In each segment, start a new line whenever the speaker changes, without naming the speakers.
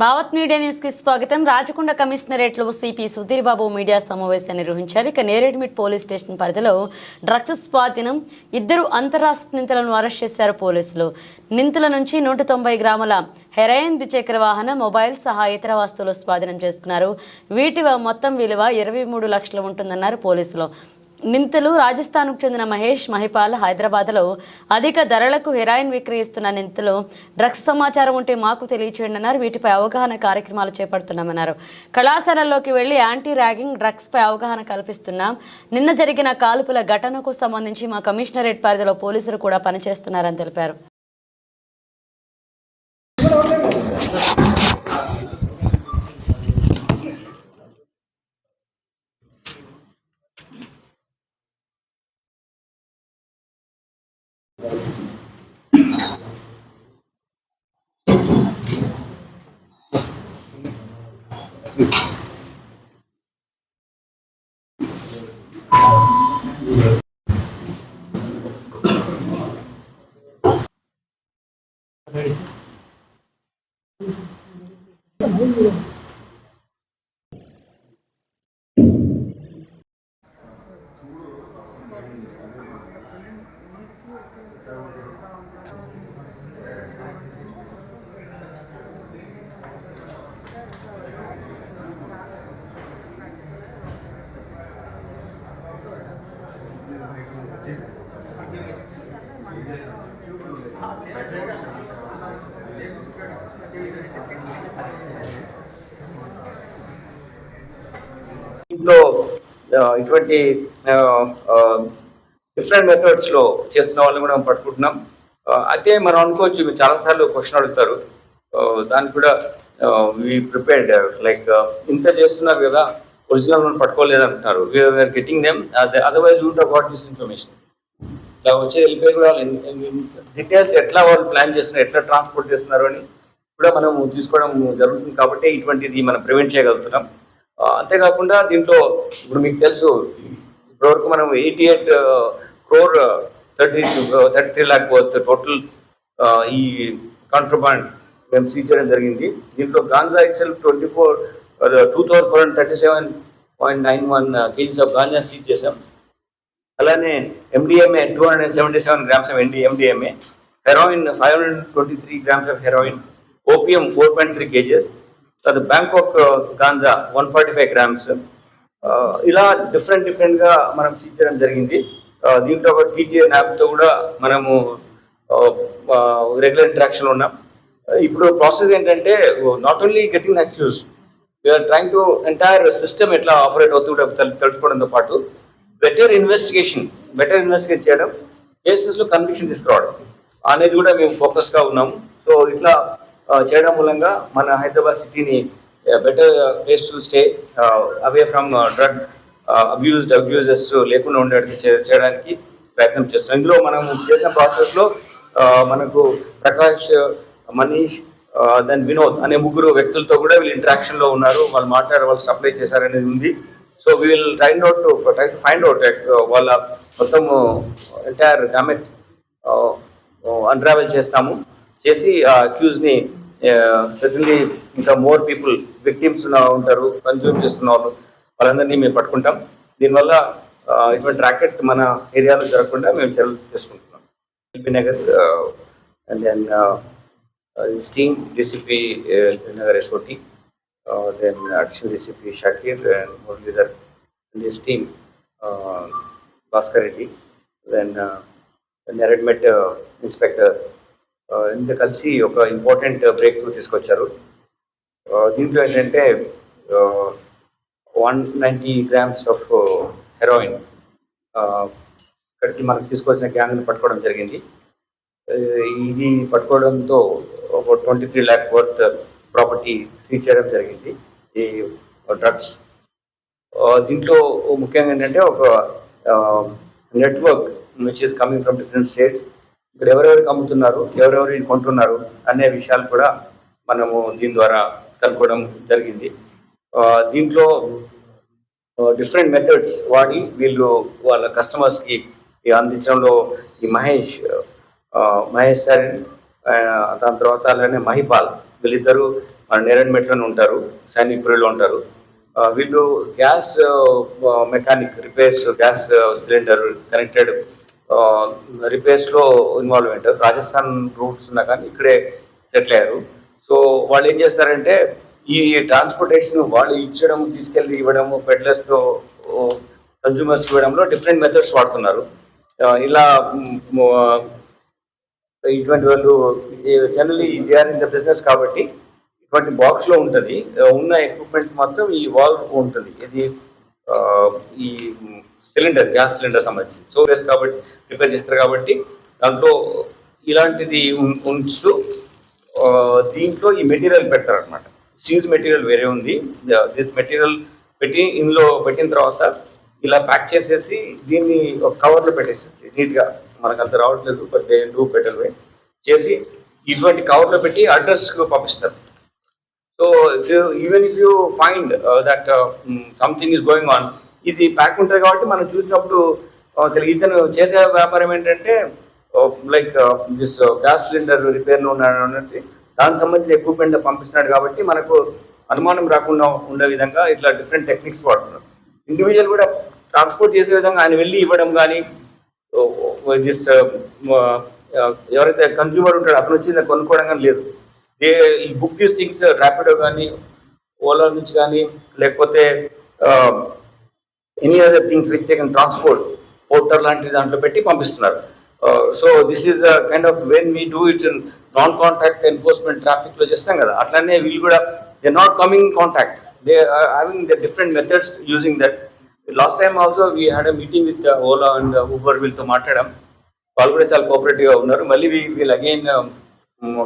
Bhavat media న్యూస్కి స్వాగతం. రాచకొండ కమిషనరేట్లో సిపి సుధీర్ బాబు మీడియా సమావేశాన్ని నిర్వహించారు. ఇక నేరేడ్మిట్ పోలీస్ స్టేషన్ పరిధిలో డ్రగ్స్ స్వాధీనం. ఇద్దరు అంతరాష్ట్ర నింతలను అరెస్ట్ చేశారు పోలీసులు. నింతల నుంచి నూట తొంభై గ్రాముల హెరాయిన్ ద్విచక్ర వాహనం మొబైల్ సహా ఇతర వస్తువులు స్వాధీనం చేసుకున్నారు. వీటి మొత్తం విలువ ఇరవై మూడు లక్షలు ఉంటుందన్నారు పోలీసులు. నింతలు రాజస్థాన్కు చెందిన మహేష్ మహిపాల్ హైదరాబాద్లో అధిక ధరలకు హెరాయిన్ విక్రయిస్తున్న నింతలు డ్రగ్స్ సమాచారం ఉంటే మాకు తెలియచేయండి అన్నారు. వీటిపై అవగాహన కార్యక్రమాలు చేపడుతున్నామన్నారు. కళాశాలల్లోకి వెళ్ళి యాంటీ ర్యాగింగ్ డ్రగ్స్పై అవగాహన కల్పిస్తున్నాం. నిన్న జరిగిన కాల్పుల ఘటనకు సంబంధించి మా కమిషనరేట్ పరిధిలో పోలీసులు కూడా పనిచేస్తున్నారని తెలిపారు.
Thank you. ఇంట్లో ఇటువంటి డిఫరెంట్ మెథడ్స్లో చేస్తున్న వాళ్ళని కూడా మనం పట్టుకుంటున్నాం. అయితే మనం అనుకోవచ్చు మీరు చాలా సార్లు క్వశ్చన్ అడుగుతారు దానికి కూడా వి ప్రిపేర్డ్ లైక్ ఇంత చేస్తున్నారు కదా ఒరిజినల్ మనం పట్టుకోలేదు అంటున్నారు we are getting them otherwise you won't about this information ఇలా వచ్చే వెళ్ళిపోయి కూడా డీటెయిల్స్ ఎట్లా వాళ్ళు ప్లాన్ చేస్తున్నారు ఎట్లా ట్రాన్స్పోర్ట్ చేస్తున్నారు అని కూడా మనం తీసుకోవడం జరుగుతుంది. కాబట్టి ఇటువంటిది మనం ప్రివెంట్ చేయగలుగుతున్నాం. అంతేకాకుండా దీంట్లో ఇప్పుడు మీకు తెలుసు ఇప్పటివరకు మనం eighty eight crore thirty thirty three lakh worth total ఈ కాంట్రబాండ్ మేము సీజ్ చేయడం జరిగింది. దీంట్లో ganja XL twenty four two thousand four hundred thirty seven point nine one kgs of ganja seize చేసాం అలానే MDMA two hundred seventy seven grams of MDMA heroin five hundred twenty three grams of heroin opium four point three kgs. అది Bangkok ganja one forty five grams ఇలా different డిఫరెంట్గా మనం seize చేయడం జరిగింది. ఆ, దీంట్లో ఒక టీజీఎన్ యాప్తో కూడా మనము uh, uh, రెగ్యులర్ ఇంటరాక్షన్లో ఉన్నాం. ఇప్పుడు ప్రాసెస్ ఏంటంటే not only getting accused we are trying to entire system ఎట్లా ఆపరేట్ అవుతుందో తెలుసుకోవడంతో పాటు బెటర్ ఇన్వెస్టిగేషన్ బెటర్ ఇన్వెస్టిగేట్ చేయడం కేసెస్లో కన్విక్షన్ తీసుకురావడం అనేది కూడా మేము ఫోకస్గా ఉన్నాము సో ఇట్లా చేయడం మూలంగా మన హైదరాబాద్ సిటీని better place to stay away from drug abused abuses లేకుండా ఉండేట్టు చే- చేయడానికి ప్రయత్నం చేస్తున్నాం. ఇందులో మనం చేసిన ప్రాసెస్లో మనకు ప్రకాష్ మనీష్ దెన్ వినోద్ అనే ముగ్గురు వ్యక్తులతో కూడా వీళ్ళు ఇంటరాక్షన్లో ఉన్నారు. వాళ్ళు మాట్లాడారు వాళ్ళు సప్లై చేశారనేది ఉంది. So we'll train out try to find out వాళ్ళ మొత్తం ఎంటైర్ డామేజ్ అన్ట్రావెల్ చేస్తాము. చేసి ఆ అక్యూజ్ సర్టన్లీ ఇంకా మోర్ పీపుల్ విక్టిమ్స్ ఉంటారు కన్జ్యూమ్ చేస్తున్న వాళ్ళు వాళ్ళందరినీ మేము పట్టుకుంటాం. దీనివల్ల ఇటువంటి ర్యాకెట్ మన ఏరియాలో జరగకుండా మేము చర్యలు తీసుకుంటున్నాం. LB Nagar and then steam DCP LB Nagar SOT then additional DCP Shakir and Muralidhar and this team Bhaskar Reddy then Neredmet inspector ఇంత కలిసి ఒక ఇంపార్టెంట్ బ్రేక్ త్రూ తీసుకొచ్చారు. దీంట్లో ఏంటంటే one ninety grams of heroin ఇక్కడికి మనకు తీసుకొచ్చిన గ్యాంగ్ని పట్టుకోవడం జరిగింది. ఇది పట్టుకోవడంతో ఒక twenty three lakh worth property seize చేయడం జరిగింది ఈ డ్రగ్స్. దీంట్లో ముఖ్యంగా ఏంటంటే ఒక network which is coming from different states ఇక్కడ ఎవరెవరికి అమ్ముతున్నారు ఎవరెవరు కొంటున్నారు అనే విషయాలు కూడా మనము దీని ద్వారా కనుక్కోవడం జరిగింది. దీంట్లో డిఫరెంట్ మెథడ్స్ వాడి వీళ్ళు వాళ్ళ కస్టమర్స్కి అందించడంలో ఈ మహేష్ మహేష్ సార్ దాని తర్వాత అలానే మహిపాల్ వీళ్ళిద్దరూ నేరణ్ నేరడ్ మెట్లోనే ఉంటారు సైనిక్పురిలో ఉంటారు. వీళ్ళు gas mechanic repairs gas cylinder connected రిపేర్స్లో involve అయ్యారు రాజస్థాన్ రూట్స్ ఉన్నా కానీ ఇక్కడే సెటిల్ అయ్యారు. సో వాళ్ళు ఏం చేస్తారంటే ఈ ట్రాన్స్పోర్టేషన్ వాళ్ళు ఇచ్చడం తీసుకెళ్ళి ఇవ్వడము పెడ్లర్స్తో కన్జ్యూమర్స్ ఇవ్వడంలో డిఫరెంట్ మెథడ్స్ వాడుతున్నారు. ఇలా ఇటువంటి వాళ్ళు generally they are in the business కాబట్టి ఇటువంటి బాక్స్లో ఉంటుంది. ఉన్న ఎక్విప్మెంట్ మాత్రం ఈ వాల్వ్ ఉంటుంది. ఇది ఈ సిలిండర్ గ్యాస్ సిలిండర్ సంబంధించి సో గ్యాస్ కాబట్టి ప్రిపేర్ చేస్తారు కాబట్టి దాంట్లో ఇలాంటిది ఉంచు ఉంచుతూ దీంట్లో ఈ మెటీరియల్ పెడతారు అనమాట సీజ్ మెటీరియల్ వేరే ఉంది. దిస్ మెటీరియల్ పెట్టి ఇందులో పెట్టిన తర్వాత ఇలా ప్యాక్ చేసేసి దీన్ని ఒక కవర్లో పెట్టేసేసి నీట్గా మనకు అంత రావట్లేదు but they do better way చేసి ఇటువంటి కవర్లో పెట్టి అడ్రస్కు పంపిస్తారు. So even if you find that something is going on ఇది ప్యాక్ ఉంటుంది కాబట్టి మనం చూసినప్పుడు ఇతను చేసే వ్యాపారం ఏంటంటే లైక్ దిస్ గ్యాస్ సిలిండర్ రిపేర్లో ఉన్నాడు అన్నట్టు. దానికి సంబంధించిన ఎక్విప్మెంట్ పంపిస్తున్నాడు కాబట్టి మనకు అనుమానం రాకుండా ఉండే విధంగా ఇట్లా డిఫరెంట్ టెక్నిక్స్ వాడుతున్నారు. ఇండివిజువల్ కూడా ట్రాన్స్పోర్ట్ చేసే విధంగా ఆయన వెళ్ళి ఇవ్వడం కానీ దిస్ ఎవరైతే కన్జ్యూమర్ ఉంటాడో అతను వచ్చి దాన్ని కొనుక్కోవడం కానీ లేదు. ఏ ఈ బుక్ దీస్ థింగ్స్ ర్యాపిడో కానీ ఓలా నుంచి కానీ లేకపోతే any other things which transport Porter లాంటి దాంట్లో పెట్టి పంపిస్తున్నారు. So this is kind of when we do it in non contact enforcement ట్రాఫిక్లో చేస్తాం కదా అట్లానే వీళ్ళు కూడా they not coming contact they having the different methods using that last time also we had a meeting with Ola and Uber వీళ్ళతో మాట్లాడాం. వాళ్ళు కూడా చాలా కోఆపరేటివ్గా ఉన్నారు. మళ్ళీ we'll again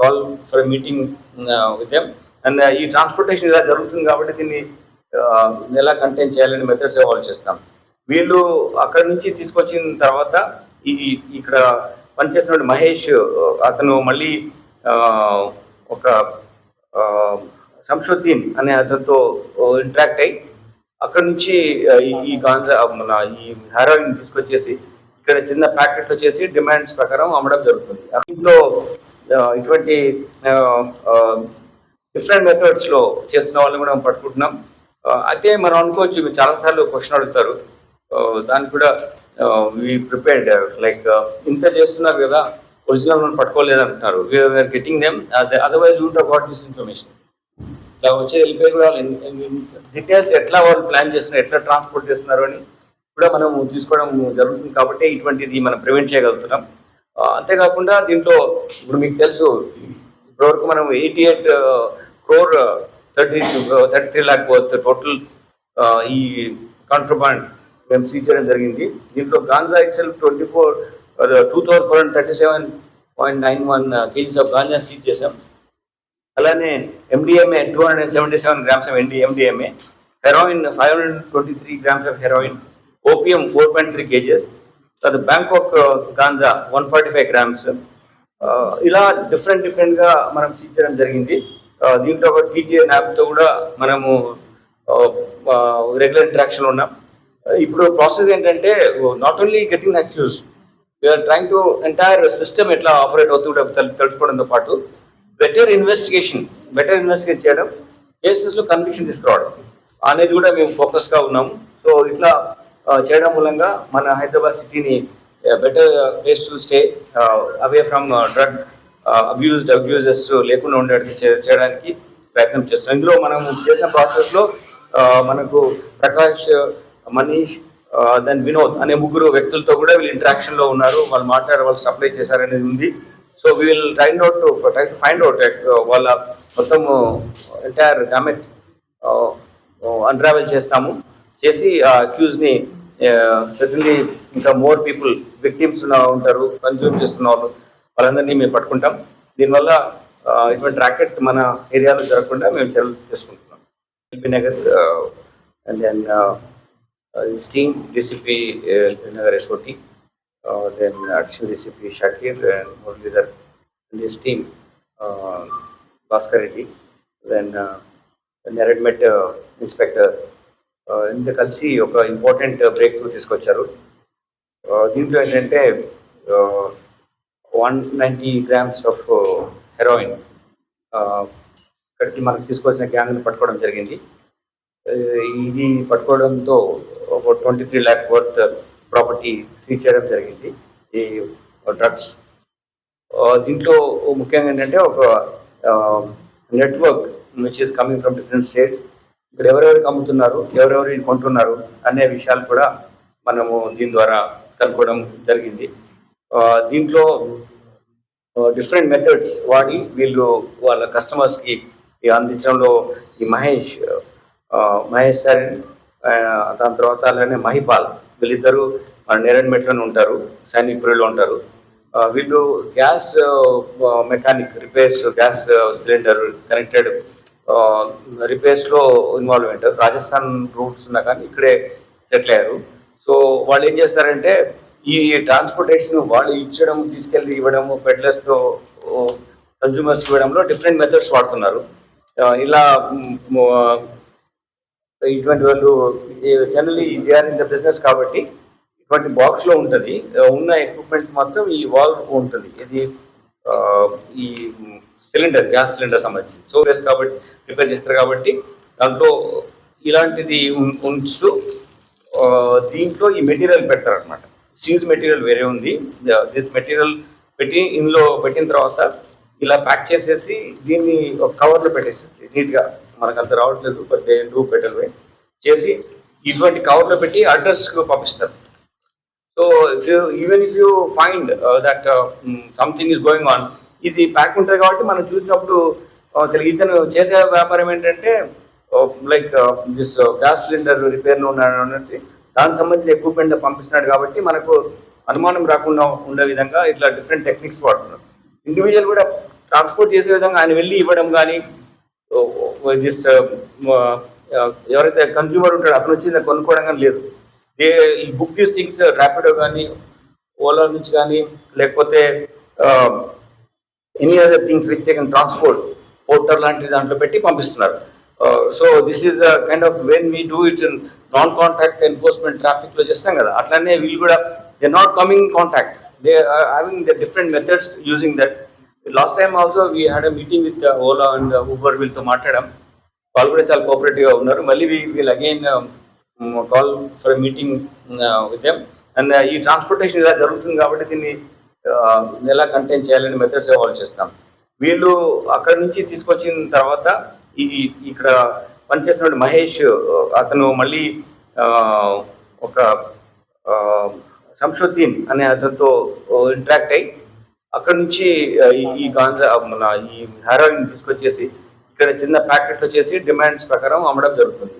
call for meeting with them and ఈ ట్రాన్స్పోర్టేషన్ ఇలా జరుగుతుంది కాబట్టి దీన్ని ఎలా కంటైన్ చేయాలని మెథడ్స్ ఎవాల్వ్ చేస్తాం. వీళ్ళు అక్కడ నుంచి తీసుకొచ్చిన తర్వాత ఈ ఇక్కడ పనిచేస్తున్న మహేష్ అతను మళ్ళీ ఒక uh, సంశుద్దీన్ అనే అతనితో ఇంటరాక్ట్ అయ్యి అక్కడ నుంచి ఈ- గాంజా మన ఈ హెరాయిన్ తీసుకొచ్చేసి ఇక్కడ చిన్న ప్యాకెట్ చేసి డిమాండ్స్ ప్రకారం అమ్మడం జరుగుతుంది. దీంట్లో ఇటువంటి డిఫరెంట్ మెథడ్స్లో చేస్తున్న వాళ్ళని కూడా మనం పట్టుకుంటున్నాం. అదే అయితే మనం అనుకోవచ్చు ఇవి చాలా సార్లు క్వశ్చన్ అడుగుతారు. దానికి కూడా వీ ప్రిపేర్డ్ లైక్ ఇంత చేస్తున్నారు కదా ఒరిజినల్ మనం పట్టుకోలేదు అంటున్నారు we are getting them otherwise you won't about this information ఇలా వచ్చే వెళ్ళిపోయి కూడా డీటెయిల్స్ ఎట్లా వాళ్ళు ప్లాన్ చేస్తున్నారు ఎట్లా ట్రాన్స్పోర్ట్ చేస్తున్నారు అని కూడా మనం తీసుకోవడం జరుగుతుంది కాబట్టి ఇటువంటిది మనం ప్రివెంట్ చేయగలుగుతున్నాం. అంతేకాకుండా దీంట్లో ఇప్పుడు మీకు తెలుసు ఇప్పటివరకు మనం eighty eight crore thirty thirty three lakh total ఈ కాంట్రబాండ్ మేము సీజ్ చేయడం జరిగింది. దీంట్లో ganja XL twenty four two thousand four hundred thirty seven point nine one kgs of ganja seize చేసాం అలానే MDMA two hundred seventy seven grams of MDMA heroin five hundred twenty three grams of heroin opium four point three kgs తర్వాత Bangkok ganja one forty five grams ఇలా different డిఫరెంట్గా మనం seize చేయడం జరిగింది. దీంట్లో ఒక టీజీఏ యాప్తో కూడా మనము రెగ్యులర్ ఇంటరాక్షన్ ఉన్నాం. ఇప్పుడు ప్రాసెస్ ఏంటంటే not only getting accused we are trying to entire system ఎట్లా ఆపరేట్ అవుతుందో తెలుసుకోవడంతో పాటు బెటర్ ఇన్వెస్టిగేషన్ బెటర్ ఇన్వెస్టిగేట్ చేయడం కేసెస్లో కన్విక్షన్ తీసుకురావడం అనేది కూడా మేము ఫోకస్గా ఉన్నాము సో ఇట్లా చేయడం మూలంగా మన హైదరాబాద్ సిటీని better place to stay away from drug abused abuses లేకుండా ఉండేటట్టు చే- చేయడానికి ప్రయత్నం చేస్తున్నాం. ఇందులో మనం చేసిన ప్రాసెస్లో మనకు ప్రకాష్ మనీష్ దెన్ వినోద్ అనే ముగ్గురు వ్యక్తులతో కూడా వీళ్ళు ఇంటరాక్షన్లో ఉన్నారు. వాళ్ళు మాట్లాడే వాళ్ళు సప్లై చేశారనేది ఉంది. So we'll train out try to find out వాళ్ళ మొత్తం ఎంటైర్ డామేజ్ అన్ట్రావెల్ చేస్తాము. చేసి ఆ అక్యూజ్ని ని uh, ఇంకా మోర్ పీపుల్ విక్టిమ్స్ ఉంటారు కన్జ్యూమ్ చేస్తున్న వాళ్ళు. వాళ్ళందరినీ మేము పట్టుకుంటాం. దీనివల్ల ఇటువంటి ర్యాకెట్ మన ఏరియాలో జరగకుండా మేము చర్యలు తీసుకుంటున్నాం. LB Nagar and then steam DCP LB Nagar SOT then action DCP Shakir and Muralidhar steam Bhaskar Reddy then Neredmet inspector ఇంత కలిసి ఒక ఇంపార్టెంట్ బ్రేక్ తీసుకొచ్చారు. దీంట్లో ఏంటంటే one ninety grams of heroin ఇక్కడికి మనకు తీసుకొచ్చిన గ్యాంగ్ని పట్టుకోవడం జరిగింది. ఇది పట్టుకోవడంతో ఒక twenty three lakh worth property seize చేయడం జరిగింది. ఈ డ్రగ్స్ దీంట్లో ముఖ్యంగా ఏంటంటే ఒక network which is coming from different states ఇక్కడ ఎవరెవరికి అమ్ముతున్నారు ఎవరెవరు కొంటున్నారు అనే విషయాలు కూడా మనము దీని ద్వారా కనుక్కోవడం జరిగింది. దీంట్లో డిఫరెంట్ మెథడ్స్ వాడి వీళ్ళు వాళ్ళ కస్టమర్స్కి అందించడంలో ఈ మహేష్ మహేష్ సార్ దాని తర్వాత అలానే మహిపాల్ వీళ్ళిద్దరూ నేరన్ మెట్లోనే ఉంటారు సైనిక్పురిలో ఉంటారు. వీళ్ళు gas mechanic repairs gas cylinder connected రిపేర్స్లో involve అయ్యారు. రాజస్థాన్ రూట్స్ ఉన్నా కానీ ఇక్కడే సెటిల్ అయ్యారు. సో వాళ్ళు ఏం చేస్తారంటే ఈ ట్రాన్స్పోర్టేషన్ వాళ్ళు ఇచ్చడం తీసుకెళ్ళి ఇవ్వడము పెడ్లర్స్లో కన్జ్యూమర్స్ ఇవ్వడంలో డిఫరెంట్ మెథడ్స్ వాడుతున్నారు. ఇలా ఇటువంటి వాళ్ళు generally they are in the business కాబట్టి ఇటువంటి బాక్స్లో ఉంటుంది. ఉన్న ఎక్విప్మెంట్ మాత్రం ఈ వాల్వ్ ఉంటుంది. ఇది ఈ సిలిండర్ గ్యాస్ సిలిండర్ సంబంధించి. సో గ్యాస్ కాబట్టి ప్రిపేర్ చేస్తారు కాబట్టి దాంట్లో ఇలాంటిది ఉం- ఉంచుతూ దీంట్లో ఈ మెటీరియల్ పెడతారు అనమాట సీజ్ మెటీరియల్ వేరే ఉంది. దిస్ మెటీరియల్ పెట్టి ఇందులో పెట్టిన తర్వాత ఇలా ప్యాక్ చేసేసి దీన్ని ఒక కవర్లో పెట్టేసేసి నీట్గా మనకు అంత రావట్లేదు బట్ డూ బెటర్ వే చేసి ఇటువంటి కవర్లో పెట్టి అడ్రస్కు పంపిస్తారు. So even if you find that something is going on ఇది ప్యాక్ ఉంటుంది కాబట్టి మనం చూసినప్పుడు uh, తెలుగు ఇతను చేసే వ్యాపారం ఏంటంటే లైక్ దిస్ గ్యాస్ సిలిండర్ రిపేర్లో ఉన్నాడు అన్నట్టు దానికి సంబంధించిన ఎక్విప్మెంట్ పంపిస్తున్నాడు కాబట్టి మనకు అనుమానం రాకుండా ఉండే విధంగా ఇట్లా డిఫరెంట్ టెక్నిక్స్ వాడుతున్నారు. ఇండివిజువల్ కూడా ట్రాన్స్పోర్ట్ చేసే విధంగా ఆయన వెళ్ళి ఇవ్వడం కానీ దిస్ ఎవరైతే కన్జ్యూమర్ ఉంటాడో అతను వచ్చి దాన్ని కొనుక్కోవడం కానీ లేదు. ఈ బుక్ దీస్ థింగ్స్ ర్యాపిడో కానీ ఓలా నుంచి కానీ లేకపోతే any other things which can transport Porter లాంటి దాంట్లో పెట్టి పంపిస్తున్నారు. So this is kind of when we do it in non contact enforcement ట్రాఫిక్లో చేస్తాం కదా. అట్లానే వీళ్ళు కూడా they not coming contact they having the different methods using that last time also we had a meeting with Ola and Uber వీళ్ళతో మాట్లాడాం. వాళ్ళు కూడా చాలా కోఆపరేటివ్గా ఉన్నారు. మళ్ళీ we'll again call for meeting with them and ఈ ట్రాన్స్పోర్టేషన్ ఇలా జరుగుతుంది కాబట్టి దీన్ని uh, ఎలా కంటైన్ చేయాలని మెథడ్స్ ఎవాల్వ్ చేస్తాం. వీళ్ళు అక్కడ నుంచి తీసుకొచ్చిన తర్వాత ఈ ఇక్కడ పనిచేస్తున్న మహేష్ అతను మళ్ళీ ఒక శంషుద్దీన్ అనే అతనితో ఇంటరాక్ట్ అయ్యి అక్కడ నుంచి ఈ- గాంజా మన ఈ హెరాయిన్ తీసుకొచ్చేసి ఇక్కడ చిన్న ప్యాకెట్లు చేసి డిమాండ్స్ ప్రకారం అమ్మడం జరుగుతుంది.